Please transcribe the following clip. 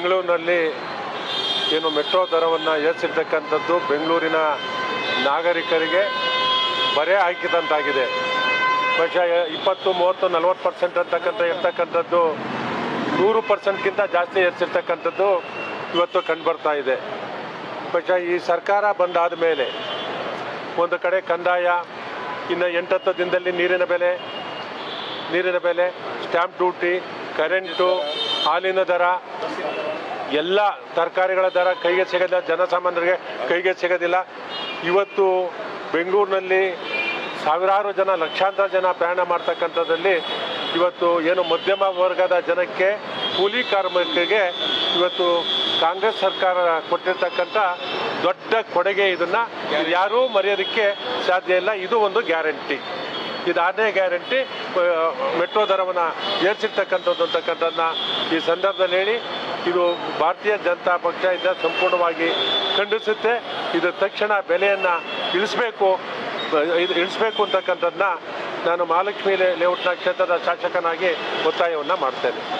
ಬೆಂಗಳೂರಿನಲ್ಲಿ ಏನು ಮೆಟ್ರೋ ದರವನ್ನು ಏರಿಸಿರ್ತಕ್ಕಂಥದ್ದು ಬೆಂಗಳೂರಿನ ನಾಗರಿಕರಿಗೆ ಬರೆ ಹಾಕಿದಂತಾಗಿದೆ. ಬಹುಶಃ ಇಪ್ಪತ್ತು, ಮೂವತ್ತು, ನಲ್ವತ್ತು ಪರ್ಸೆಂಟ್ ಅಂತಕ್ಕಂಥ ಇರ್ತಕ್ಕಂಥದ್ದು ನೂರು ಪರ್ಸೆಂಟ್ಗಿಂತ ಜಾಸ್ತಿ ಏರಿಸಿರ್ತಕ್ಕಂಥದ್ದು ಇವತ್ತು ಕಂಡುಬರ್ತಾ ಇದೆ. ಬಹುಶಃ ಈ ಸರ್ಕಾರ ಬಂದಾದ ಮೇಲೆ ಒಂದು ಕಡೆ ಕಂದಾಯ, ಇನ್ನು ಎಂಟತ್ತು ದಿನದಲ್ಲಿ ನೀರಿನ ಬೆಲೆ ನೀರಿನ ಬೆಲೆ, ಸ್ಟ್ಯಾಂಪ್ ಡ್ಯೂಟಿ ಕರೆಂಟು, ಹಾಲಿನ ದರ, ಎಲ್ಲ ತರಕಾರಿಗಳ ದರ ಕೈಗೆ ಸಿಗೋದಿಲ್ಲ ಜನಸಾಮಾನ್ಯರಿಗೆ ಕೈಗೆ ಸಿಗೋದಿಲ್ಲ. ಇವತ್ತು ಬೆಂಗಳೂರಿನಲ್ಲಿ ಸಾವಿರಾರು ಜನ, ಲಕ್ಷಾಂತರ ಜನ ಪ್ರಯಾಣ ಮಾಡ್ತಕ್ಕಂಥದ್ದಲ್ಲಿ ಇವತ್ತು ಏನು ಮಧ್ಯಮ ವರ್ಗದ ಜನಕ್ಕೆ, ಕೂಲಿ ಕಾರ್ಮಿಕರಿಗೆ ಇವತ್ತು ಕಾಂಗ್ರೆಸ್ ಸರ್ಕಾರ ಕೊಟ್ಟಿರ್ತಕ್ಕಂಥ ದೊಡ್ಡ ಕೊಡುಗೆ ಇದನ್ನು ಯಾರೂ ಮರೆಯೋದಕ್ಕೆ ಸಾಧ್ಯ ಇಲ್ಲ. ಇದು ಒಂದು ಗ್ಯಾರಂಟಿ. ಇದು ಆರನೇ ಗ್ಯಾರಂಟಿ ಮೆಟ್ರೋ ದರವನ್ನು ಏರಿಸಿರ್ತಕ್ಕಂಥದ್ದು ಅಂತಕ್ಕಂಥದ್ದನ್ನ ಈ ಸಂದರ್ಭದಲ್ಲಿ ಹೇಳಿ, ಇದು ಭಾರತೀಯ ಜನತಾ ಪಕ್ಷ ಇಂದ ಸಂಪೂರ್ಣವಾಗಿ ಖಂಡಿಸುತ್ತೆ. ಇದು ತಕ್ಷಣ ಬೆಲೆಯನ್ನು ಇಳಿಸ್ಬೇಕು, ಇದು ಇಳಿಸ್ಬೇಕು ಅಂತಕ್ಕಂಥದ್ದನ್ನ ನಾನು ಮಹಾಲಕ್ಷ್ಮಿ ಲೇಔಟ್ನ ಕ್ಷೇತ್ರದ ಶಾಸಕನಾಗಿ ಒತ್ತಾಯವನ್ನು ಮಾಡ್ತೇನೆ.